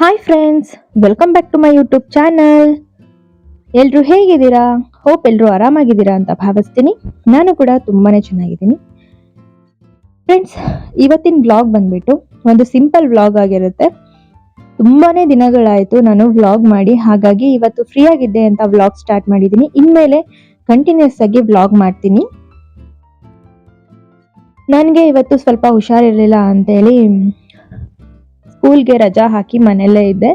Hi friends welcome back to my YouTube channel ಎಲ್ಲರೂ ಹೇಗಿದ್ದೀರಾ? Hope ಎಲ್ರು ಆರಾಮಾಗಿದ್ದೀರಾ ಅಂತ ಭಾವಿಸ್ತೀನಿ. ನಾನು ಕೂಡ ತುಂಬಾನೇ ಚೆನ್ನಾಗಿದ್ದೀನಿ. ಫ್ರೆಂಡ್ಸ್ ಇವತ್ತಿನ ವ್ಲಾಗ್ ಬಂದ್ಬಿಟ್ಟು ಒಂದು ಸಿಂಪಲ್ ವ್ಲಾಗ್ ಆಗಿರುತ್ತೆ. ತುಂಬಾನೇ ದಿನಗಳಾಯಿತು ನಾನು ವ್ಲಾಗ್ ಮಾಡಿ, ಹಾಗಾಗಿ ಇವತ್ತು ಫ್ರೀ ಆಗಿದ್ದೆ ಅಂತ ವ್ಲಾಗ್ ಸ್ಟಾರ್ಟ್ ಮಾಡಿದ್ದೀನಿ. ಇನ್ಮೇಲೆ ಕಂಟಿನ್ಯೂಸ್ ಆಗಿ ವ್ಲಾಗ್ ಮಾಡ್ತೀನಿ. ನನಗೆ ಇವತ್ತು ಸ್ವಲ್ಪ ಹುಷಾರಿರಲಿಲ್ಲ ಅಂತೇಳಿ ಸ್ಕೂಲ್ಗೆ ರಜಾ ಹಾಕಿ ಮನೆಯಲ್ಲೇ ಇದ್ದೆ.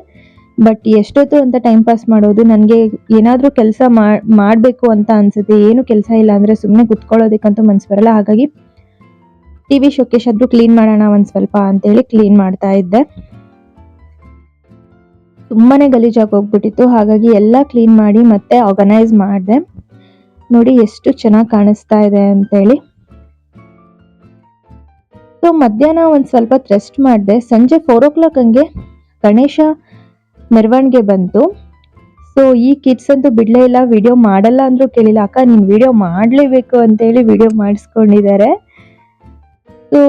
ಬಟ್ ಎಷ್ಟೊತ್ತು ಅಂತ ಟೈಮ್ ಪಾಸ್ ಮಾಡೋದು, ನನಗೆ ಏನಾದರೂ ಕೆಲಸ ಮಾಡಬೇಕು ಅಂತ ಅನ್ಸುತ್ತೆ. ಏನು ಕೆಲಸ ಇಲ್ಲ ಅಂದರೆ ಸುಮ್ಮನೆ ಕುತ್ಕೊಳ್ಳೋದಕ್ಕಂತೂ ಮನ್ಸು ಬರಲ್ಲ. ಹಾಗಾಗಿ ಟಿ ವಿ ಶೋಕೇಶ್ ಆದ್ರೂ ಕ್ಲೀನ್ ಮಾಡೋಣ ಒಂದು ಸ್ವಲ್ಪ ಅಂತೇಳಿ ಕ್ಲೀನ್ ಮಾಡ್ತಾ ಇದ್ದೆ. ತುಂಬಾನೇ ಗಲೀಜಾಗಿ ಹೋಗ್ಬಿಟ್ಟಿತ್ತು. ಹಾಗಾಗಿ ಎಲ್ಲ ಕ್ಲೀನ್ ಮಾಡಿ ಮತ್ತೆ ಆರ್ಗನೈಸ್ ಮಾಡಿದೆ. ನೋಡಿ ಎಷ್ಟು ಚೆನ್ನಾಗಿ ಕಾಣಿಸ್ತಾ ಇದೆ ಅಂತೇಳಿ. ಸೊ ಮಧ್ಯಾಹ್ನ ಒಂದು ಸ್ವಲ್ಪ ರೆಸ್ಟ್ ಮಾಡಿದೆ. ಸಂಜೆ ಫೋರ್ ಓ ಕ್ಲಾಕ್ ಹಂಗೆ ಗಣೇಶ ಮೆರವಣಿಗೆ ಬಂತು. ಸೊ ಈ ಕಿಡ್ಸ್ ಅಂತೂ ಬಿಡಲೇ ಇಲ್ಲ ವಿಡಿಯೋ ಮಾಡಲ್ಲ ಅಂದರೂ ಕೇಳಿಲ್ಲ, ಅಕ್ಕ, ನೀನು ವಿಡಿಯೋ ಮಾಡಲೇಬೇಕು ಅಂತೇಳಿ ವಿಡಿಯೋ ಮಾಡಿಸ್ಕೊಂಡಿದ್ದಾರೆ ಸೊ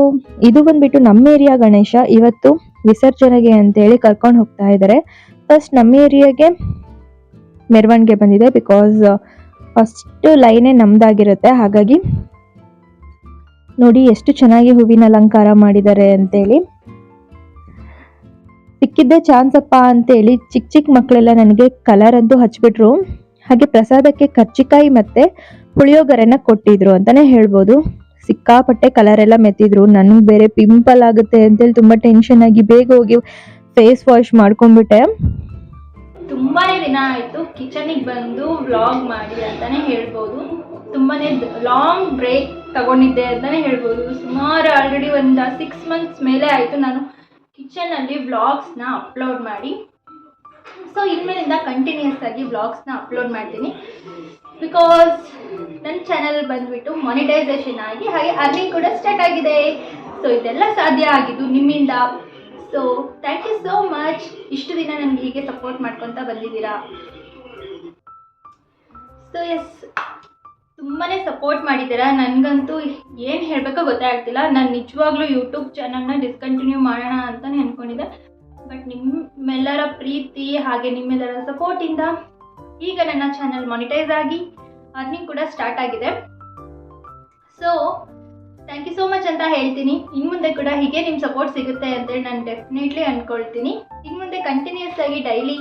ಇದು ಬಂದ್ಬಿಟ್ಟು ನಮ್ಮ ಏರಿಯಾ ಗಣೇಶ ಇವತ್ತು ವಿಸರ್ಜನೆಗೆ ಅಂತೇಳಿ ಕರ್ಕೊಂಡು ಹೋಗ್ತಾ ಇದ್ದಾರೆ ಫಸ್ಟ್ ನಮ್ಮ ಏರಿಯಾಗೆ ಮೆರವಣಿಗೆ ಬಂದಿದೆ ಬಿಕಾಸ್ ಫಸ್ಟ್ ಲೈನೇ ನಮ್ದಾಗಿರುತ್ತೆ. ಹಾಗಾಗಿ ನೋಡಿ ಎಷ್ಟು ಚೆನ್ನಾಗಿ ಹೂವಿನ ಅಲಂಕಾರ ಮಾಡಿದ್ದಾರೆ ಅಂತೇಳಿ. ಸಿಕ್ಕಿದ್ದೆ ಚಾನ್ಸ್ ಅಪ್ಪ ಅಂತೇಳಿ ಚಿಕ್ಕ ಚಿಕ್ಕ ಮಕ್ಕಳೆಲ್ಲ ನನಗೆ ಕಲರ್ ಅಂತೂ ಹಚ್ಬಿಟ್ರು. ಹಾಗೆ ಪ್ರಸಾದಕ್ಕೆ ಕರ್ಚಿಕಾಯಿ ಮತ್ತೆ ಪುಳಿಯೋಗರೆನ ಕೊಟ್ಟಿದ್ರು ಅಂತಾನೆ ಹೇಳ್ಬೋದು. ಸಿಕ್ಕಾಪಟ್ಟೆ ಕಲರ್ ಎಲ್ಲ ಮೆತ್ತಿದ್ರು. ನನಗೆ ಬೇರೆ ಪಿಂಪಲ್ ಆಗುತ್ತೆ ಅಂತೇಳಿ ತುಂಬಾ ಟೆನ್ಷನ್ ಆಗಿ ಬೇಗ ಹೋಗಿ ಫೇಸ್ ವಾಶ್ ಮಾಡ್ಕೊಂಡ್ಬಿಟ್ಟೆ. ತುಂಬಾ ದಿನ ಆಯಿತು. ಕಿಚನಿಗೆ ಬಂದು ವ್ಲಾಗ್ ಮಾಡಿ ಅಂತಾನೆ ಹೇಳ್ಬೋದು. ತುಂಬಾನೇ ಲಾಂಗ್ ಬ್ರೇಕ್ ತಗೊಂಡಿದ್ದೆ ಅಂತಾನೆ ಹೇಳ್ಬೋದು. ಸುಮಾರು ಆಲ್ರೆಡಿ ಒಂದು ಸಿಕ್ಸ್ ಮಂತ್ಸ್ ಮೇಲೆ ಆಯಿತು ನಾನು ಕಿಚನಲ್ಲಿ ವ್ಲಾಗ್ಸ್ನ ಅಪ್ಲೋಡ್ ಮಾಡಿ. ಸೊ ಇನ್ಮೇಲಿಂದ ಕಂಟಿನ್ಯೂಸ್ ಆಗಿ ವ್ಲಾಗ್ಸ್ನ ಅಪ್ಲೋಡ್ ಮಾಡ್ತೀನಿ. ಬಿಕಾಸ್ ನನ್ನ ಚಾನಲ್ ಬಂದ್ಬಿಟ್ಟು ಮಾನಿಟೈಸೇಷನ್ ಆಗಿ, ಹಾಗೆ ಅರ್ನಿಂಗ್ ಕೂಡ ಸ್ಟಾರ್ಟ್ ಆಗಿದೆ. ಸೊ ಇದೆಲ್ಲ ಸಾಧ್ಯ ಆಗಿದ್ದು ನಿಮ್ಮಿಂದ. So thank you so much ಇಷ್ಟು ದಿನ ನನಗೆ ಹೀಗೆ ಸಪೋರ್ಟ್ ಮಾಡ್ಕೊತ ಬಂದಿದ್ದೀರಾ? ಸೊ ಎಸ್ ತುಂಬಾ ಸಪೋರ್ಟ್ ಮಾಡಿದ್ದೀರಾ? ನನಗಂತೂ ಏನು ಹೇಳಬೇಕೋ ಗೊತ್ತಾಗ್ತಿಲ್ಲ ನಾನು ನಿಜವಾಗ್ಲೂ ಯೂಟ್ಯೂಬ್ ಚಾನಲ್ನ ಡಿಸ್ಕಂಟಿನ್ಯೂ ಮಾಡೋಣ ಅಂತಲೇ ಅಂದ್ಕೊಂಡಿದ್ದೆ ಬಟ್ ನಿಮ್ಮೆಲ್ಲರ ಪ್ರೀತಿ ಹಾಗೆ ನಿಮ್ಮೆಲ್ಲರ ಸಪೋರ್ಟಿಂದ ಈಗ ನನ್ನ ಚಾನಲ್ ಮಾನಿಟೈಸ್ ಆಗಿ ಅರ್ನಿಂಗ್ ಕೂಡ ಸ್ಟಾರ್ಟ್ ಆಗಿದೆ. So thank you so much ಅಂತ ಹೇಳ್ತೀನಿ. ಇನ್ನು ಮುಂದೆ ಕೂಡ ಹೀಗೆ ನಿಮ್ಮ ಸಪೋರ್ಟ್ ಸಿಗುತ್ತೆ ಅಂತೇಳಿ ನಾನು ಡೆಫಿನೆಟ್ಲಿ ಅಂದ್ಕೊಳ್ತೀನಿ ಇನ್ನು ಮುಂದೆ ಕಂಟಿನ್ಯೂಸ್ ಆಗಿ ಡೈಲಿ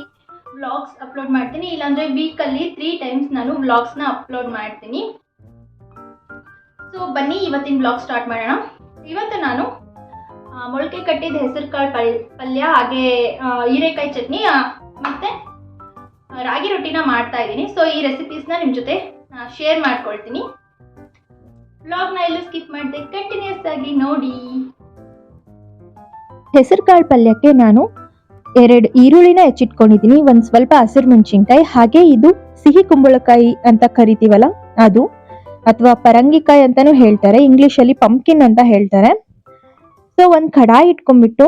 ವ್ಲಾಗ್ಸ್ ಅಪ್ಲೋಡ್ ಮಾಡ್ತೀನಿ. ಇಲ್ಲಾಂದರೆ ವೀಕಲ್ಲಿ ತ್ರೀ ಟೈಮ್ಸ್ ನಾನು ವ್ಲಾಗ್ಸ್ನ ಅಪ್ಲೋಡ್ ಮಾಡ್ತೀನಿ. ಸೊ ಬನ್ನಿ, ಇವತ್ತಿನ ವ್ಲಾಗ್ ಸ್ಟಾರ್ಟ್ ಮಾಡೋಣ. ಇವತ್ತು ನಾನು ಮೊಳಕೆ ಕಟ್ಟಿದ ಹೆಸರು ಕಾಳು ಪಲ್, ಪಲ್ಯ, ಹಾಗೆ ಹೀರೆಕಾಯಿ ಚಟ್ನಿ ಮತ್ತು ರಾಗಿ ರೊಟ್ಟಿನ ಮಾಡ್ತಾ ಇದ್ದೀನಿ. ಸೊ ಈ ರೆಸಿಪೀಸ್ನ ನಿಮ್ಮ ಜೊತೆ ಶೇರ್ ಮಾಡ್ಕೊಳ್ತೀನಿ. ವ್ಲಾಗ್ನ ಎಲ್ಲೂ ಸ್ಕಿಪ್ ಮಾಡಿದೆ ಕಂಟಿನ್ಯೂಸ್ ಆಗಿ ನೋಡಿ. ಹೆಸರುಕಾಳು ಪಲ್ಯಕ್ಕೆ ನಾನು ಎರಡು ಈರುಳ್ಳಿನ ಹೆಚ್ಚಿಟ್ಕೊಂಡಿದ್ದೀನಿ. ಒಂದು ಸ್ವಲ್ಪ ಹಸಿರು ಮೆಣಸಿನ್ಕಾಯಿ, ಹಾಗೆ ಇದು ಸಿಹಿ ಕುಂಬಳಕಾಯಿ ಅಂತ ಕರಿತೀವಲ್ಲ, ಅದು. ಅಥವಾ ಪರಂಗಿಕಾಯಿ ಅಂತಾನು ಹೇಳ್ತಾರೆ. ಇಂಗ್ಲಿಷ್ ಅಲ್ಲಿ ಪಂಪ್ಕಿನ್ ಅಂತ ಹೇಳ್ತಾರೆ. ಸೊ ಒಂದು ಕಡಾಯಿ ಇಟ್ಕೊಂಡ್ಬಿಟ್ಟು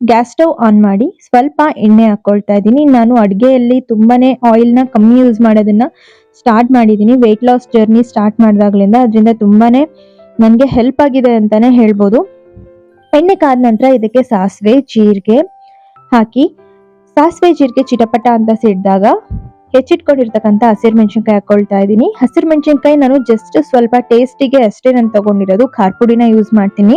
ಗ್ಯಾಸ್ ಸ್ಟವ್ ಆನ್ ಮಾಡಿ ಸ್ವಲ್ಪ ಎಣ್ಣೆ ಹಾಕೊಳ್ತಾ ಇದ್ದೀನಿ. ನಾನು ಅಡುಗೆಯಲ್ಲಿ ತುಂಬಾನೇ ಆಯಿಲ್ನ ಕಮ್ಮಿ ಯೂಸ್ ಮಾಡೋದನ್ನ ಸ್ಟಾರ್ಟ್ ಮಾಡಿದ್ದೀನಿ. ವೆಯ್ಟ್ ಲಾಸ್ ಜರ್ನಿ ಸ್ಟಾರ್ಟ್ ಮಾಡಿದಾಗ್ಲಿಂದ ಅದರಿಂದ ತುಂಬಾನೇ ನನಗೆ ಹೆಲ್ಪ್ ಆಗಿದೆ ಅಂತಾನೆ ಹೇಳ್ಬೋದು. ಎಣ್ಣೆ ಕಾದ ನಂತರ ಇದಕ್ಕೆ ಸಾಸಿವೆ, ಜೀರಿಗೆ ಹಾಕಿ ಸಾಸಿವೆ ಜೀರಿಗೆ ಚಿಟಪಟ ಅಂತ ಸಿಡ್ದಾಗ ಹೆಚ್ಚಿಟ್ಕೊಂಡಿರ್ತಕ್ಕಂಥ ಹಸಿರು ಮೆಣಸಿನ್ಕಾಯಿ ಹಾಕೊಳ್ತಾ ಇದ್ದೀನಿ. ಹಸಿರು ಮೆಣಸಿನ್ಕಾಯಿ ನಾನು ಜಸ್ಟ್ ಸ್ವಲ್ಪ ಟೇಸ್ಟಿಗೆ ಅಷ್ಟೇ ನಾನು ತಗೊಂಡಿರೋದು. ಖಾರ ಪುಡಿನ ಯೂಸ್ ಮಾಡ್ತೀನಿ.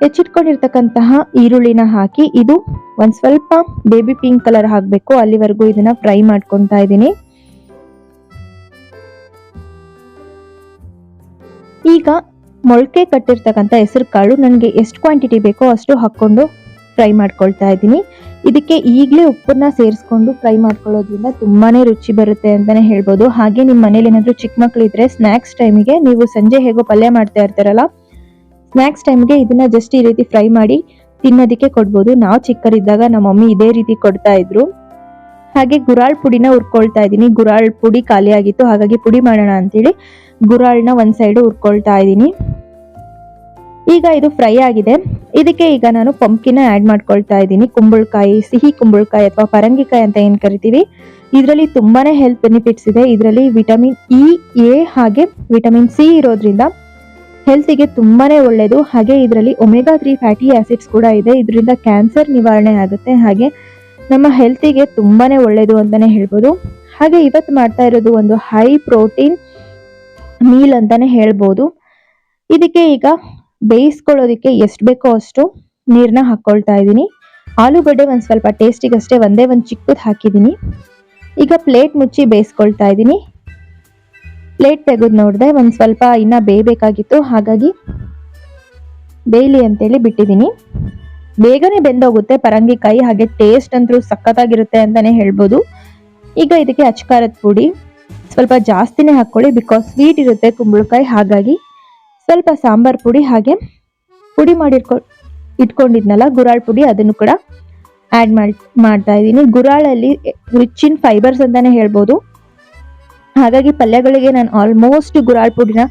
ಹೆಚ್ಚಿಟ್ಕೊಂಡಿರ್ತಕ್ಕಂತಹ ಈರುಳ್ಳಿನ ಹಾಕಿ ಇದು ಒಂದು ಸ್ವಲ್ಪ ಬೇಬಿ ಪಿಂಕ್ ಕಲರ್ ಹಾಕಬೇಕು. ಅಲ್ಲಿವರೆಗೂ ಇದನ್ನ ಫ್ರೈ ಮಾಡ್ಕೊತಾ ಇದ್ದೀನಿ. ಈಗ ಮೊಳಕೆ ಕಟ್ಟಿರ್ತಕ್ಕಂಥ ಹೆಸರು ಕಾಳು ನನಗೆ ಎಷ್ಟು ಕ್ವಾಂಟಿಟಿ ಬೇಕೋ ಅಷ್ಟು ಹಾಕ್ಕೊಂಡು ಫ್ರೈ ಮಾಡ್ಕೊಳ್ತಾ ಇದ್ದೀನಿ. ಇದಕ್ಕೆ ಈಗಲೇ ಉಪ್ಪನ್ನ ಸೇರಿಸ್ಕೊಂಡು ಫ್ರೈ ಮಾಡ್ಕೊಳ್ಳೋದ್ರಿಂದ ತುಂಬಾನೇ ರುಚಿ ಬರುತ್ತೆ ಅಂತಾನೆ ಹೇಳ್ಬೋದು. ಹಾಗೆ ನಿಮ್ಮ ಮನೇಲಿ ಏನಾದರೂ ಚಿಕ್ಕ ಮಕ್ಕಳಿದ್ರೆ ಸ್ನ್ಯಾಕ್ಸ್ ಟೈಮಿಗೆ ನೀವು ಸಂಜೆ ಹೇಗೋ ಪಲ್ಯ ಮಾಡ್ತಾ ಇರ್ತಾರಲ್ಲ ಸ್ನ್ಯಾಕ್ಸ್ ಟೈಮ್ಗೆ ಇದನ್ನ ಜಸ್ಟ್ ಈ ರೀತಿ ಫ್ರೈ ಮಾಡಿ ತಿನ್ನೋದಕ್ಕೆ ಕೊಡ್ಬೋದು. ನಾವು ಚಿಕ್ಕರಿದ್ದಾಗ ನಮ್ಮ ಮಮ್ಮಿ ಇದೇ ರೀತಿ ಕೊಡ್ತಾ ಇದ್ರು. ಹಾಗೆ ಗುರಾಳ್ ಪುಡಿನ ಹುರ್ಕೊಳ್ತಾ ಇದ್ದೀನಿ. ಗುರಾಳ್ ಪುಡಿ ಖಾಲಿ ಆಗಿತ್ತು, ಹಾಗಾಗಿ ಪುಡಿ ಮಾಡೋಣ ಅಂತೇಳಿ ಗುರಾಳ್ನ ಒಂದ್ ಸೈಡ್ ಹುರ್ಕೊಳ್ತಾ ಇದ್ದೀನಿ. ಈಗ ಇದು ಫ್ರೈ ಆಗಿದೆ. ಇದಕ್ಕೆ ಈಗ ನಾನು ಪಂಪ್ಕಿನ ಆ್ಯಡ್ ಮಾಡ್ಕೊಳ್ತಾ ಇದ್ದೀನಿ. ಕುಂಬಳಕಾಯಿ, ಸಿಹಿ ಕುಂಬಳಕಾಯಿ ಅಥವಾ ಪರಂಗಿಕಾಯಿ ಅಂತ ಏನು ಕರಿತೀವಿ, ಇದರಲ್ಲಿ ತುಂಬಾನೇ ಹೆಲ್ತ್ ಬೆನಿಫಿಟ್ಸ್ ಇದೆ. ಇದರಲ್ಲಿ ವಿಟಮಿನ್ ಇ ಎ ಹಾಗೆ ವಿಟಮಿನ್ ಸಿ ಇರೋದ್ರಿಂದ ಹೆಲ್ತಿಗೆ ತುಂಬಾನೇ ಒಳ್ಳೆಯದು ಹಾಗೆ ಇದರಲ್ಲಿ ಒಮೆಗಾ ತ್ರೀ ಫ್ಯಾಟಿ ಆಸಿಡ್ಸ್ ಕೂಡ ಇದೆ. ಇದರಿಂದ ಕ್ಯಾನ್ಸರ್ ನಿವಾರಣೆ ಆಗುತ್ತೆ. ಹಾಗೆ ನಮ್ಮ ಹೆಲ್ತಿಗೆ ತುಂಬಾನೇ ಒಳ್ಳೆಯದು ಅಂತಲೇ ಹೇಳ್ಬೋದು. ಹಾಗೆ ಇವತ್ತು ಮಾಡ್ತಾ ಇರೋದು ಒಂದು ಹೈ ಪ್ರೋಟೀನ್ ಮೀಲ್ ಅಂತಲೇ ಹೇಳ್ಬೋದು. ಇದಕ್ಕೆ ಈಗ ಬೇಯಿಸ್ಕೊಳ್ಳೋದಕ್ಕೆ ಎಷ್ಟು ಬೇಕೋ ಅಷ್ಟು ನೀರನ್ನ ಹಾಕ್ಕೊಳ್ತಾ ಇದ್ದೀನಿ. ಆಲೂಗಡ್ಡೆ ಒಂದು ಸ್ವಲ್ಪ ಟೇಸ್ಟಿಗಷ್ಟೇ ಒಂದೇ ಒಂದು ಚಿಕ್ಕದು ಹಾಕಿದ್ದೀನಿ. ಈಗ ಪ್ಲೇಟ್ ಮುಚ್ಚಿ ಬೇಯಿಸ್ಕೊಳ್ತಾ ಇದ್ದೀನಿ. ಪ್ಲೇಟ್ ತೆಗೆದು ನೋಡಿದೆ ಒಂದು ಸ್ವಲ್ಪ ಇನ್ನ ಬೇಯಬೇಕಾಗಿತ್ತು, ಹಾಗಾಗಿ ಬೇಯಲಿ ಅಂತೇಳಿ ಬಿಟ್ಟಿದ್ದೀನಿ. ಬೇಗನೆ ಬೆಂದೋಗುತ್ತೆ ಪರಂಗಿಕಾಯಿ ಹಾಗೆ ಟೇಸ್ಟ್ ಅಂತೂ ಸಖತ್ತಾಗಿರುತ್ತೆ ಅಂತಾನೆ ಹೇಳ್ಬೋದು. ಈಗ ಇದಕ್ಕೆ ಅಚ್ಕಾರದ ಪುಡಿ ಸ್ವಲ್ಪ ಜಾಸ್ತಿನೇ ಹಾಕ್ಕೊಳ್ಳಿ ಬಿಕಾಸ್ ಸ್ವೀಟ್ ಇರುತ್ತೆ ಕುಂಬಳಕಾಯಿ, ಹಾಗಾಗಿ ಸ್ವಲ್ಪ ಸಾಂಬಾರ್ ಪುಡಿ ಹಾಗೆ ಪುಡಿ ಮಾಡಿರ್ಕೊ, ಇಟ್ಕೊಂಡಿದ್ನಲ್ಲ, ಗುರಾಳ್ ಪುಡಿ ಅದನ್ನು ಕೂಡ ಆ್ಯಡ್ ಮಾಡಿ, ಮಾಡ್ತಾ ಇದ್ದೀನಿ. ಗುರಾಳಲ್ಲಿ ರಿಚ್ ಇನ್ ಫೈಬರ್ಸ್ ಅಂತಾನೆ ಹೇಳ್ಬೋದು. ಹಾಗಾಗಿ ಪಲ್ಯಗಳಿಗೆ ನಾನು ಆಲ್ಮೋಸ್ಟ್ ಗುರಾಳ್ ಪುಡಿನ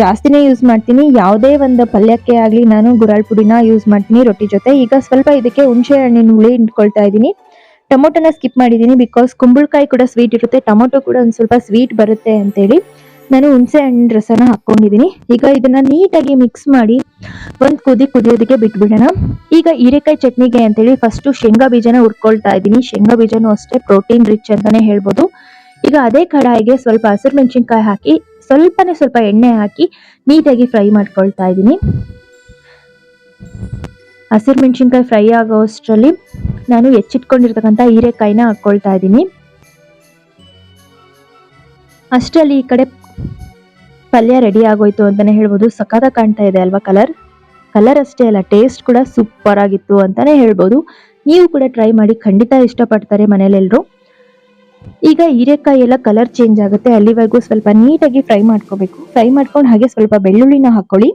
ಜಾಸ್ತಿನೇ ಯೂಸ್ ಮಾಡ್ತೀನಿ. ಯಾವುದೇ ಒಂದು ಪಲ್ಯಕ್ಕೆ ಆಗಲಿ ನಾನು ಗುರಾಳ್ ಪುಡಿನ ಯೂಸ್ ಮಾಡ್ತೀನಿ ರೊಟ್ಟಿ ಜೊತೆ. ಈಗ ಸ್ವಲ್ಪ ಇದಕ್ಕೆ ಹುಣಸೆ ಹಣ್ಣಿನ ಹುಳಿ ಇಟ್ಕೊಳ್ತಾ ಇದ್ದೀನಿ. ಟೊಮೊಟೊನ ಸ್ಕಿಪ್ ಮಾಡಿದ್ದೀನಿ ಬಿಕಾಸ್ ಕುಂಬಳಕಾಯಿ ಕೂಡ ಸ್ವೀಟ್ ಇರುತ್ತೆ. ಟೊಮೊಟೊ ಕೂಡ ಒಂದು ಸ್ವಲ್ಪ ಸ್ವೀಟ್ ಬರುತ್ತೆ ಅಂತೇಳಿ. ನಾನು ಹುಣಸೆ ಹಣ್ಣಿನ ರಸನ ಹಾಕ್ಕೊಂಡಿದ್ದೀನಿ ಈಗ ಇದನ್ನ ನೀಟಾಗಿ ಮಿಕ್ಸ್ ಮಾಡಿ ಒಂದು ಕುದಿ ಕುದಿಯೋದಕ್ಕೆ ಬಿಟ್ಬಿಡೋಣ. ಈಗ ಹೀರೆಕಾಯಿ ಚಟ್ನಿಗೆ ಅಂತೇಳಿ ಫಸ್ಟ್ ಶೇಂಗಾ ಬೀಜನ ಹುರ್ಕೊಳ್ತಾ ಇದ್ದೀನಿ. ಶೇಂಗಾ ಬೀಜನೂ ಅಷ್ಟೇ ಪ್ರೋಟೀನ್ ರಿಚ್ ಅಂತಾನೆ ಹೇಳ್ಬೋದು. ಈಗ ಅದೇ ಕಡಾಯಿಗೆ ಸ್ವಲ್ಪ ಹಸಿರು ಮೆಣಸಿನ್ಕಾಯಿ ಹಾಕಿ, ಸ್ವಲ್ಪನೇ ಸ್ವಲ್ಪ ಎಣ್ಣೆ ಹಾಕಿ ನೀಟಾಗಿ ಫ್ರೈ ಮಾಡ್ಕೊಳ್ತಾ ಇದ್ದೀನಿ. ಹಸಿರು ಮೆಣಸಿನ್ಕಾಯಿ ಫ್ರೈ ಆಗೋ ಅಷ್ಟರಲ್ಲಿ ನಾನು ಹೆಚ್ಚಿಟ್ಕೊಂಡಿರ್ತಕ್ಕಂಥ ಹೀರೆಕಾಯಿನ ಹಾಕ್ಕೊಳ್ತಾ ಇದ್ದೀನಿ. ಅಷ್ಟರಲ್ಲಿ ಈ ಕಡೆ ಪಲ್ಯ ರೆಡಿ ಆಗೋಯ್ತು ಅಂತಾನೆ ಹೇಳ್ಬೋದು. ಸಖತ್ ಕಾಣ್ತಾ ಇದೆ ಅಲ್ವಾ ಕಲರ್ ಕಲರ್ ಅಷ್ಟೇ ಅಲ್ಲ ಟೇಸ್ಟ್ ಕೂಡ ಸೂಪರ್ ಆಗಿತ್ತು ಅಂತಾನೆ ಹೇಳ್ಬೋದು. ನೀವು ಕೂಡ ಟ್ರೈ ಮಾಡಿ ಖಂಡಿತ ಇಷ್ಟಪಡ್ತಾರೆ ಮನೇಲೆಲ್ಲರೂ ಈಗ ಹೀರೆಕಾಯಿ ಎಲ್ಲ ಕಲರ್ ಚೇಂಜ್ ಆಗುತ್ತೆ. ಅಲ್ಲಿವರೆಗೂ ಸ್ವಲ್ಪ ನೀಟಾಗಿ ಫ್ರೈ ಮಾಡ್ಕೋಬೇಕು. ಫ್ರೈ ಮಾಡ್ಕೊಂಡು ಹಾಗೆ ಸ್ವಲ್ಪ ಬೆಳ್ಳುಳ್ಳಿನ ಹಾಕೊಳ್ಳಿ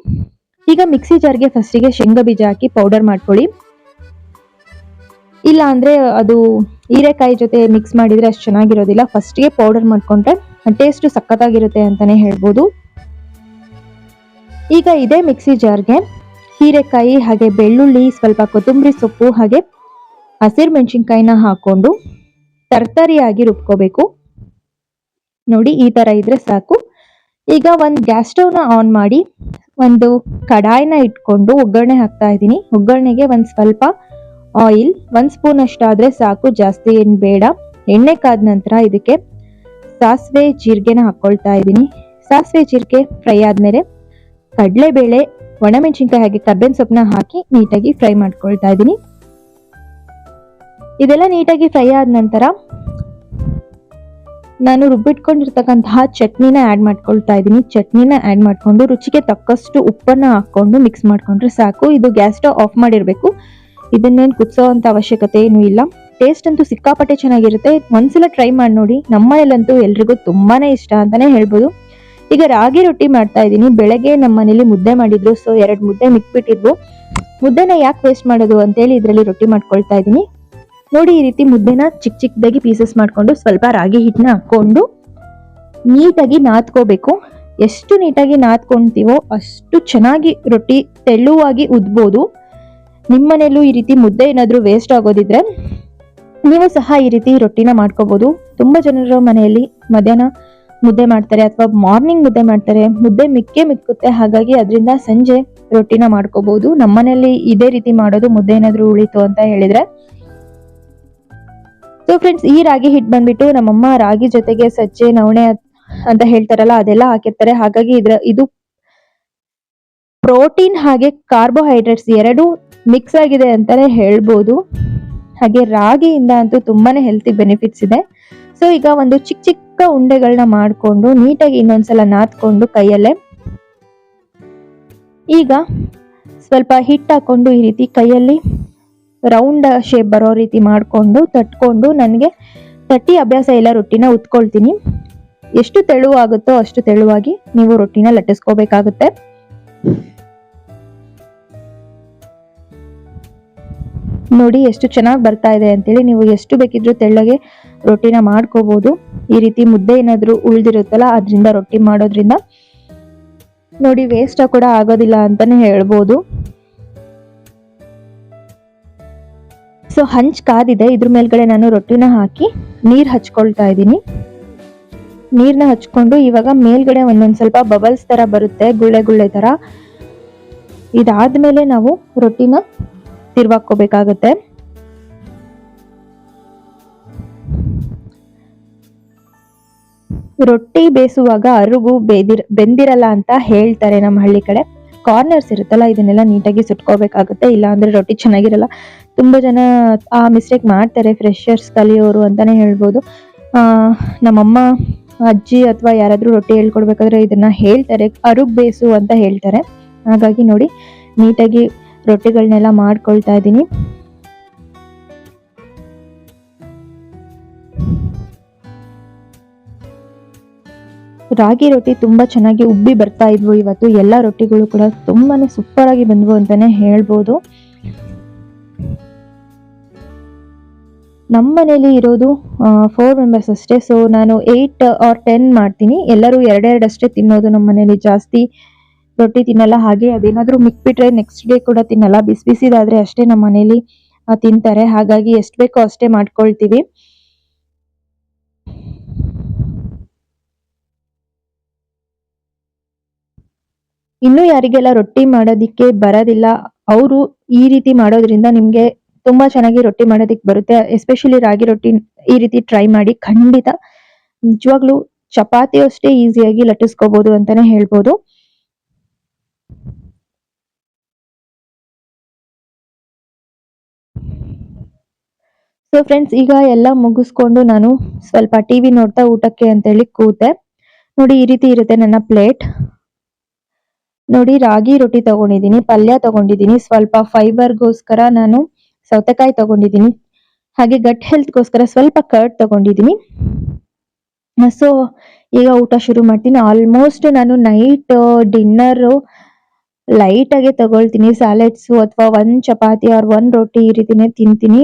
ಈಗ ಮಿಕ್ಸಿ ಜಾರ್ಗೆ ಫಸ್ಟಿಗೆ ಶೇಂಗಾ ಬೀಜ ಹಾಕಿ ಪೌಡರ್ ಮಾಡ್ಕೊಳ್ಳಿ. ಇಲ್ಲ ಅಂದ್ರೆ ಅದು ಹೀರೆಕಾಯಿ ಜೊತೆ ಮಿಕ್ಸ್ ಮಾಡಿದ್ರೆ ಅಷ್ಟು ಚೆನ್ನಾಗಿರೋದಿಲ್ಲ. ಫಸ್ಟಿಗೆ ಪೌಡರ್ ಮಾಡ್ಕೊಂಡ್ರೆ ಟೇಸ್ಟ್ ಸಖತ್ತಾಗಿರುತ್ತೆ ಅಂತಾನೆ ಹೇಳ್ಬೋದು. ಈಗ ಇದೇ ಮಿಕ್ಸಿ ಜಾರ್ಗೆ ಹೀರೆಕಾಯಿ ಹಾಗೆ ಬೆಳ್ಳುಳ್ಳಿ, ಸ್ವಲ್ಪ ಕೊತ್ತಂಬರಿ ಸೊಪ್ಪು ಹಾಗೆ ಹಸಿರು ಮೆಣಸಿನ್ಕಾಯಿನ ಹಾಕೊಂಡು ತರ್ತರಿಯಾಗಿ ರುಬ್ಕೋಬೇಕು. ನೋಡಿ, ಈ ತರ ಇದ್ರೆ ಸಾಕು. ಈಗ ಒಂದು ಗ್ಯಾಸ್ ಸ್ಟವ್ನ ಆನ್ ಮಾಡಿ ಒಂದು ಕಡಾಯಿನ ಇಟ್ಕೊಂಡು ಒಗ್ಗರಣೆ ಹಾಕ್ತಾ ಇದ್ದೀನಿ. ಒಗ್ಗರಣೆಗೆ ಒಂದು ಸ್ವಲ್ಪ ಆಯಿಲ್, ಒಂದು ಸ್ಪೂನ್ ಅಷ್ಟಾದ್ರೆ ಸಾಕು, ಜಾಸ್ತಿ ಏನು ಬೇಡ. ಎಣ್ಣೆ ಕಾದ ನಂತರ ಇದಕ್ಕೆ ಸಾಸಿವೆ ಜೀರಿಗೆನ ಹಾಕ್ಕೊಳ್ತಾ ಇದ್ದೀನಿ. ಸಾಸಿವೆ ಜೀರಿಗೆ ಫ್ರೈ ಆದ್ಮೇಲೆ ಕಡಲೆಬೇಳೆ ಒಣಮೆಣಸಿನ್ಕಾಯಿ ಹಾಗೆ ಕಬ್ಬಿನ ಸೊಪ್ಪನ್ನ ಹಾಕಿ ನೀಟಾಗಿ ಫ್ರೈ ಮಾಡ್ಕೊಳ್ತಾ ಇದ್ದೀನಿ. ಇದೆಲ್ಲ ನೀಟಾಗಿ ಫ್ರೈ ಆದ ನಂತರ ನಾನು ರುಬ್ಬಿಟ್ಕೊಂಡಿರ್ತಕ್ಕಂತಹ ಚಟ್ನಿನ ಆ್ಯಡ್ ಮಾಡ್ಕೊಳ್ತಾ ಇದ್ದೀನಿ. ಚಟ್ನಿನ ಆ್ಯಡ್ ಮಾಡ್ಕೊಂಡು ರುಚಿಗೆ ತಕ್ಕಷ್ಟು ಉಪ್ಪನ್ನು ಹಾಕ್ಕೊಂಡು ಮಿಕ್ಸ್ ಮಾಡ್ಕೊಂಡ್ರೆ ಸಾಕು. ಇದು ಗ್ಯಾಸ್ ಸ್ಟವ್ ಆಫ್ ಮಾಡಿರಬೇಕು. ಇದನ್ನೇನು ಕುದಿಸೋವಂಥ ಅವಶ್ಯಕತೆ ಏನೂ ಇಲ್ಲ. ಟೇಸ್ಟ್ ಅಂತೂ ಸಿಕ್ಕಾಪಟ್ಟೆ ಚೆನ್ನಾಗಿರುತ್ತೆ. ಒಂದ್ಸಲ ಟ್ರೈ ಮಾಡಿ ನೋಡಿ. ನಮ್ಮನೇಲಂತೂ ಎಲ್ರಿಗೂ ತುಂಬಾ ಇಷ್ಟ ಅಂತಾನೆ ಹೇಳ್ಬೋದು. ಈಗ ರಾಗಿ ರೊಟ್ಟಿ ಮಾಡ್ತಾ ಇದ್ದೀನಿ. ಬೆಳಗ್ಗೆ ನಮ್ಮ ಮನೇಲಿ ಮುದ್ದೆ ಮಾಡಿದ್ರು ಸೊ ಎರಡು ಮುದ್ದೆ ಮಿಕ್ಬಿಟ್ಟಿದ್ವು. ಮುದ್ದೆನ ಯಾಕೆ ವೇಸ್ಟ್ ಮಾಡೋದು ಅಂತೇಳಿ ಇದರಲ್ಲಿ ರೊಟ್ಟಿ ಮಾಡ್ಕೊಳ್ತಾ ಇದ್ದೀನಿ. ನೋಡಿ ಈ ರೀತಿ ಮುದ್ದೆನ ಚಿಕ್ಕ ಚಿಕ್ಕದಾಗಿ ಪೀಸಸ್ ಮಾಡ್ಕೊಂಡು ಸ್ವಲ್ಪ ರಾಗಿ ಹಿಟ್ಟನ್ನ ಹಾಕ್ಕೊಂಡು ನೀಟಾಗಿ ನಾದ್ಕೋಬೇಕು. ಎಷ್ಟು ನೀಟಾಗಿ ನಾದ್ಕೊಳ್ತೀವೋ ಅಷ್ಟು ಚೆನ್ನಾಗಿ ರೊಟ್ಟಿ ತೆಳುವಾಗಿ ಉದ್ಬೋದು. ನಿಮ್ಮ ಮನೇಲೂ ಈ ರೀತಿ ಮುದ್ದೆ ಏನಾದರೂ ವೇಸ್ಟ್ ಆಗೋದಿದ್ರೆ ನೀವು ಸಹ ಈ ರೀತಿ ರೊಟ್ಟಿನ ಮಾಡ್ಕೋಬೋದು. ತುಂಬ ಜನರ ಮನೆಯಲ್ಲಿ ಮಧ್ಯಾಹ್ನ ಮುದ್ದೆ ಮಾಡ್ತಾರೆ ಅಥವಾ ಮಾರ್ನಿಂಗ್ ಮುದ್ದೆ ಮಾಡ್ತಾರೆ, ಮುದ್ದೆ ಮಿಕ್ಕೇ ಮಿಕ್ಕುತ್ತೆ. ಹಾಗಾಗಿ ಅದರಿಂದ ಸಂಜೆ ರೊಟ್ಟಿನ ಮಾಡ್ಕೋಬಹುದು ನಮ್ಮನೇಲಿ ಇದೇ ರೀತಿ ಮಾಡೋದು ಮುದ್ದೆ ಏನಾದರೂ ಉಳಿತು ಅಂತ ಹೇಳಿದ್ರೆ. ಸೊ ಫ್ರೆಂಡ್ಸ್ ಈ ರಾಗಿ ಹಿಟ್ ಬಂದ್ಬಿಟ್ಟು ನಮ್ಮಮ್ಮ ರಾಗಿ ಜೊತೆಗೆ ಸಜ್ಜೆ, ನವಣೆ ಅಂತ ಹೇಳ್ತಾರಲ್ಲ, ಅದೆಲ್ಲ ಹಾಕಿರ್ತಾರೆ. ಹಾಗಾಗಿ ಇದ್ರ, ಇದು ಪ್ರೋಟೀನ್ ಹಾಗೆ ಕಾರ್ಬೋಹೈಡ್ರೇಟ್ಸ್ ಎರಡು ಮಿಕ್ಸ್ ಆಗಿದೆ ಅಂತಾನೆ ಹೇಳ್ಬೋದು. ಹಾಗೆ ರಾಗಿಯಿಂದ ಅಂತೂ ತುಂಬಾನೇ ಹೆಲ್ತಿ ಬೆನಿಫಿಟ್ಸ್ ಇದೆ. ಸೊ ಈಗ ಒಂದು ಚಿಕ್ಕ ಚಿಕ್ಕ ಉಂಡೆಗಳನ್ನ ಮಾಡಿಕೊಂಡು ನೀಟಾಗಿ ಇನ್ನೊಂದ್ಸಲ ನಾದ್ಕೊಂಡು ಕೈಯಲ್ಲೇ. ಈಗ ಸ್ವಲ್ಪ ಹಿಟ್ಟು ಹಾಕೊಂಡು ಈ ರೀತಿ ಕೈಯಲ್ಲಿ ರೌಂಡ್ ಶೇಪ್ ಬರೋ ರೀತಿ ಮಾಡಿಕೊಂಡು ತಟ್ಕೊಂಡು ನನಗೆ ತಟ್ಟಿ ಅಭ್ಯಾಸ ಇಲ್ಲ, ರೊಟ್ಟಿನ ಉತ್ಕೊಳ್ತೀನಿ. ಎಷ್ಟು ತೆಳುವಾಗುತ್ತೋ ಅಷ್ಟು ತೆಳುವಾಗಿ ನೀವು ರೊಟ್ಟಿನ ಲಟ್ಟಿಸ್ಕೋಬೇಕಾಗುತ್ತೆ. ನೋಡಿ ಎಷ್ಟು ಚೆನ್ನಾಗಿ ಬರ್ತಾ ಇದೆ ಅಂತೇಳಿ ನೀವು ಎಷ್ಟು ಬೇಕಿದ್ರೂ ತೆಳ್ಳಗೆ ರೊಟ್ಟಿನ ಮಾಡ್ಕೋಬಹುದು ಈ ರೀತಿ ಮುದ್ದೆ ಏನಾದ್ರು ಉಳ್ದಿರುತ್ತಲ್ಲ, ಅದರಿಂದ ರೊಟ್ಟಿ ಮಾಡೋದ್ರಿಂದ ನೋಡಿ ವೇಸ್ಟ್ ಕೂಡ ಆಗೋದಿಲ್ಲ ಅಂತಾನೆ ಹೇಳ್ಬೋದು. ಸೊ ಹಂಚ್ ಕಾದಿದೆ. ಇದ್ರ ಮೇಲ್ಗಡೆ ನಾನು ರೊಟ್ಟಿನ ಹಾಕಿ ನೀರ್ ಹಚ್ಕೊಳ್ತಾ ಇದ್ದೀನಿ. ನೀರನ್ನ ಹಚ್ಕೊಂಡು ಇವಾಗ ಮೇಲ್ಗಡೆ ಒಂದೊಂದು ಸ್ವಲ್ಪ ಬಬಲ್ಸ್ ಥರ ಬರುತ್ತೆ, ಗುಳ್ಳೆ ಗುಳ್ಳೆ ತರ. ಇದಾದ್ಮೇಲೆ ನಾವು ರೊಟ್ಟಿನ ತಿರ್ವಾಕೋಬೇಕಾಗತ್ತೆ ರೊಟ್ಟಿ ಬೇಯಿಸುವಾಗ ಅರುಗು ಬೇದಿರ್, ಬೆಂದಿರಲ್ಲ ಅಂತ ಹೇಳ್ತಾರೆ ನಮ್ಮ ಹಳ್ಳಿ ಕಡೆ. ಕಾರ್ನರ್ಸ್ ಇರುತ್ತಲ್ಲ, ಇದನ್ನೆಲ್ಲ ನೀಟಾಗಿ ಸುಟ್ಕೋಬೇಕಾಗುತ್ತೆ. ಇಲ್ಲ ಅಂದ್ರೆ ರೊಟ್ಟಿ ಚೆನ್ನಾಗಿರಲ್ಲ. ತುಂಬಾ ಜನ ಆ ಮಿಸ್ಟೇಕ್ ಮಾಡ್ತಾರೆ ಫ್ರೆಶರ್ಸ್ ಕಲಿಯೋರು ಅಂತಾನೆ ಹೇಳ್ಬೋದು. ನಮ್ಮಮ್ಮ, ಅಜ್ಜಿ ಅಥವಾ ಯಾರಾದರೂ ರೊಟ್ಟಿ ಹೇಳ್ಕೊಡ್ಬೇಕಾದ್ರೆ ಇದನ್ನ ಹೇಳ್ತಾರೆ. ಅರುಗ್ ಬೇಸು ಅಂತ ಹೇಳ್ತಾರೆ. ಹಾಗಾಗಿ ನೋಡಿ, ನೀಟಾಗಿ ರೊಟ್ಟಿಗಳನ್ನೆಲ್ಲ ಮಾಡ್ಕೊಳ್ತಾ ಇದ್ದೀನಿ. ರಾಗಿ ರೊಟ್ಟಿ ತುಂಬಾ ಚೆನ್ನಾಗಿ ಉಬ್ಬಿ ಬರ್ತಾ ಇದ್ವು ಇವತ್ತು. ಎಲ್ಲ ರೊಟ್ಟಿಗಳು ಕೂಡ ತುಂಬಾನೇ ಸೂಪರ್ ಆಗಿ ಬಂದ್ವು ಅಂತಾನೆ ಹೇಳ್ಬೋದು. ನಮ್ಮ ಮನೇಲಿ ಇರೋದು ಫೋರ್ ಮೆಂಬರ್ಸ್ ಅಷ್ಟೇ. ಸೊ ನಾನು ಏಯ್ಟ್ ಆರ್ ಟೆನ್ ಮಾಡ್ತೀನಿ. ಎಲ್ಲರೂ ಎರಡೆರಡು ಅಷ್ಟೇ ತಿನ್ನೋದು ನಮ್ಮ ಮನೇಲಿ ಜಾಸ್ತಿ. ರೊಟ್ಟಿ ತಿನ್ನಲ್ಲ, ಹಾಗೆ ಅದೇನಾದ್ರೂ ಮಿಕ್ಬಿಟ್ರೆ ನೆಕ್ಸ್ಟ್ ಡೇ ಕೂಡ ತಿನ್ನಲ್ಲ. ಬಿಸಿ ಬಿಸಿದಾದ್ರೆ ಅಷ್ಟೇ ನಮ್ಮ ಮನೇಲಿ ತಿಂತಾರೆ. ಹಾಗಾಗಿ ಎಷ್ಟು ಬೇಕೋ ಅಷ್ಟೇ ಮಾಡ್ಕೊಳ್ತೀವಿ. ಇನ್ನು ಯಾರಿಗೆಲ್ಲ ರೊಟ್ಟಿ ಮಾಡೋದಿಕ್ಕೆ ಬರೋದಿಲ್ಲ, ಅವರು ಈ ರೀತಿ ಮಾಡೋದ್ರಿಂದ ನಿಮ್ಗೆ ತುಂಬಾ ಚೆನ್ನಾಗಿ ರೊಟ್ಟಿ ಮಾಡೋದಿಕ್ಕೆ ಬರುತ್ತೆ. ಎಸ್ಪೆಷಲಿ ರಾಗಿ ರೊಟ್ಟಿ ಈ ರೀತಿ ಟ್ರೈ ಮಾಡಿ, ಖಂಡಿತ ನಿಜವಾಗ್ಲೂ ಚಪಾತಿ ಅಷ್ಟೇ ಈಸಿಯಾಗಿ ಲಟ್ಟಿಸ್ಕೋಬಹುದು ಅಂತಾನೆ ಹೇಳ್ಬೋದು. ಸೊ ಫ್ರೆಂಡ್ಸ್ ಈಗ ಎಲ್ಲ ಮುಗಿಸ್ಕೊಂಡು ನಾನು ಸ್ವಲ್ಪ ಟಿವಿ ನೋಡ್ತಾ ಊಟಕ್ಕೆ ಅಂತೇಳಿ ಕೂತೆ. ನೋಡಿ, ಈ ರೀತಿ ಇರುತ್ತೆ ನನ್ನ ಪ್ಲೇಟ್ ನೋಡಿ, ರಾಗಿ ರೊಟ್ಟಿ ತಗೊಂಡಿದ್ದೀನಿ, ಪಲ್ಯ ತಗೊಂಡಿದ್ದೀನಿ, ಸ್ವಲ್ಪ ಫೈಬರ್ಗೋಸ್ಕರ ನಾನು ಸೌತೆಕಾಯಿ ತಗೊಂಡಿದ್ದೀನಿ, ಹಾಗೆ ಗಟ್ ಹೆಲ್ತ್ಗೋಸ್ಕರ ಸ್ವಲ್ಪ ಕರ್ಡ್ ತಗೊಂಡಿದ್ದೀನಿ. ಸೊ ಈಗ ಊಟ ಶುರು ಮಾಡ್ತೀನಿ. ಆಲ್ಮೋಸ್ಟ್ ನಾನು ನೈಟ್ ಡಿನ್ನರ್ ಲೈಟ್ ಆಗಿ ತಗೊಳ್ತೀನಿ ಸ್ಯಾಲೆಡ್ಸ್ ಅಥವಾ ಒಂದ್ ಚಪಾತಿ ಆರ್ ಒಂದ್ ರೊಟ್ಟಿ ಈ ರೀತಿನೇ ತಿಂತೀನಿ.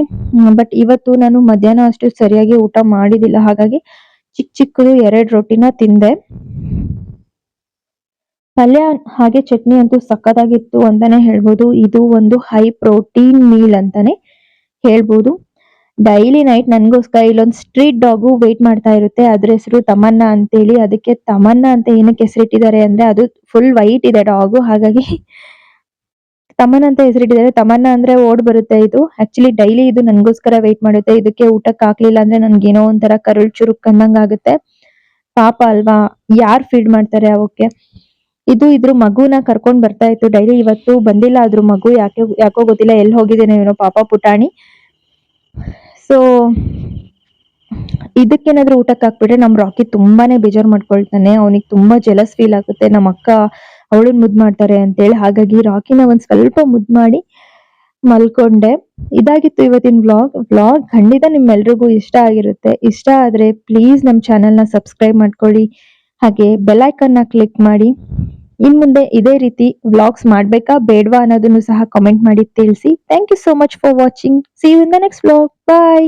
ಬಟ್ ಇವತ್ತು ನಾನು ಮಧ್ಯಾಹ್ನ ಅಷ್ಟು ಸರಿಯಾಗಿ ಊಟ ಮಾಡಿದಿಲ್ಲ. ಹಾಗಾಗಿ ಚಿಕ್ಕ ಚಿಕ್ಕದು ಎರಡ್ ರೊಟ್ಟಿನ ತಿಂದೆ. ಪಲ್ಯ ಹಾಗೆ ಚಟ್ನಿ ಅಂತೂ ಸಕ್ಕತ್ತಾಗಿತ್ತು ಅಂತಾನೆ ಹೇಳ್ಬೋದು. ಇದು ಒಂದು ಹೈ ಪ್ರೋಟೀನ್ ಮೀಲ್ ಅಂತಾನೆ ಹೇಳ್ಬೋದು. ಡೈಲಿ ನೈಟ್ ನನಗೋಸ್ಕರ ಇಲ್ಲೊಂದು ಸ್ಟ್ರೀಟ್ ಡಾಗು ವೇಟ್ ಮಾಡ್ತಾ ಇರುತ್ತೆ. ಅದ್ರ ಹೆಸರು ತಮನ್ನ ಅಂತೇಳಿ. ಅದಕ್ಕೆ ತಮನ್ನ ಅಂತ ಏನಕ್ಕೆ ಹೆಸರಿಟ್ಟಿದ್ದಾರೆ ಅಂದ್ರೆ ಅದು ಫುಲ್ ವೈಟ್ ಇದೆ ಡಾಗು ಹಾಗಾಗಿ ತಮನ್ ಅಂತ ಹೆಸರಿಟ್ಟಿದ್ದಾರೆ. ತಮನ್ನ ಅಂದ್ರೆ ಓಡ್ ಬರುತ್ತೆ ಇದು. ಆಕ್ಚುಲಿ ಡೈಲಿ ಇದು ನನಗೋಸ್ಕರ ವೇಟ್ ಮಾಡುತ್ತೆ. ಇದಕ್ಕೆ ಊಟಕ್ಕೆ ಹಾಕ್ಲಿಲ್ಲ ಅಂದ್ರೆ ನನ್ಗೇನೋ ಒಂಥರ ಕರುಳ್ ಚುರುಕ್ ಅನ್ನಂಗ್ ಆಗುತ್ತೆ. ಪಾಪ ಅಲ್ವಾ? ಯಾರ್ ಫೀಡ್ ಮಾಡ್ತಾರೆ ಅವಕ್ಕೆ? ಇದು ಇದ್ರ ಮಗುನ ಕರ್ಕೊಂಡ್ ಬರ್ತಾ ಇತ್ತು. ಡೈಲಿ ಇವತ್ತು ಬಂದಿಲ್ಲ ಅದ್ರ ಮಗು. ಯಾಕೆ, ಯಾಕೋ ಗೊತ್ತಿಲ್ಲ. ಎಲ್ಲಿ ಹೋಗಿದ್ದೇನೆ ಏನೋ ಪಾಪ ಪುಟಾಣಿ. ಸೊ ಇದಕ್ಕೇನಾದ್ರೂ ಊಟಕ್ಕೆ ಹಾಕ್ಬಿಟ್ರೆ ನಮ್ ರಾಕಿ ತುಂಬಾನೇ ಬೇಜಾರ್ ಮಾಡ್ಕೊಳ್ತಾನೆ. ಅವನಿಗೆ ತುಂಬಾ ಜಲಸ್ ಫೀಲ್ ಆಗುತ್ತೆ. ನಮ್ಮ ಅಕ್ಕ ಅವಳನ್ ಮುದ್ ಮಾಡ್ತಾರೆ ಅಂತೇಳಿ. ಹಾಗಾಗಿ ರಾಕಿನ ಒಂದ್ ಸ್ವಲ್ಪ ಮುದ್ ಮಾಡಿ ಮಲ್ಕೊಂಡೆ. ಇದಾಗಿತ್ತು ಇವತ್ತಿನ ವ್ಲಾಗ್. ವ್ಲಾಗ್ ಖಂಡಿತ ನಿಮ್ಮೆಲ್ರಿಗೂ ಇಷ್ಟ ಆಗಿರುತ್ತೆ. ಇಷ್ಟ ಆದ್ರೆ ಪ್ಲೀಸ್ ನಮ್ಮ ಚಾನೆಲ್ನ ಸಬ್ಸ್ಕ್ರೈಬ್ ಮಾಡ್ಕೊಳ್ಳಿ. ಹಾಗೆ ಬೆಲ್ ಐಕನ್ನ ಕ್ಲಿಕ್ ಮಾಡಿ. ಇನ್ ಮುಂದೆ ಇದೇ ರೀತಿ ವ್ಲಾಗ್ಸ್ ಮಾಡ್ಬೇಕಾ ಬೇಡವಾ ಅನ್ನೋದನ್ನು ಸಹ ಕಾಮೆಂಟ್ ಮಾಡಿ ತಿಳಿಸಿ. Thank you so much for watching see you in the next vlog bye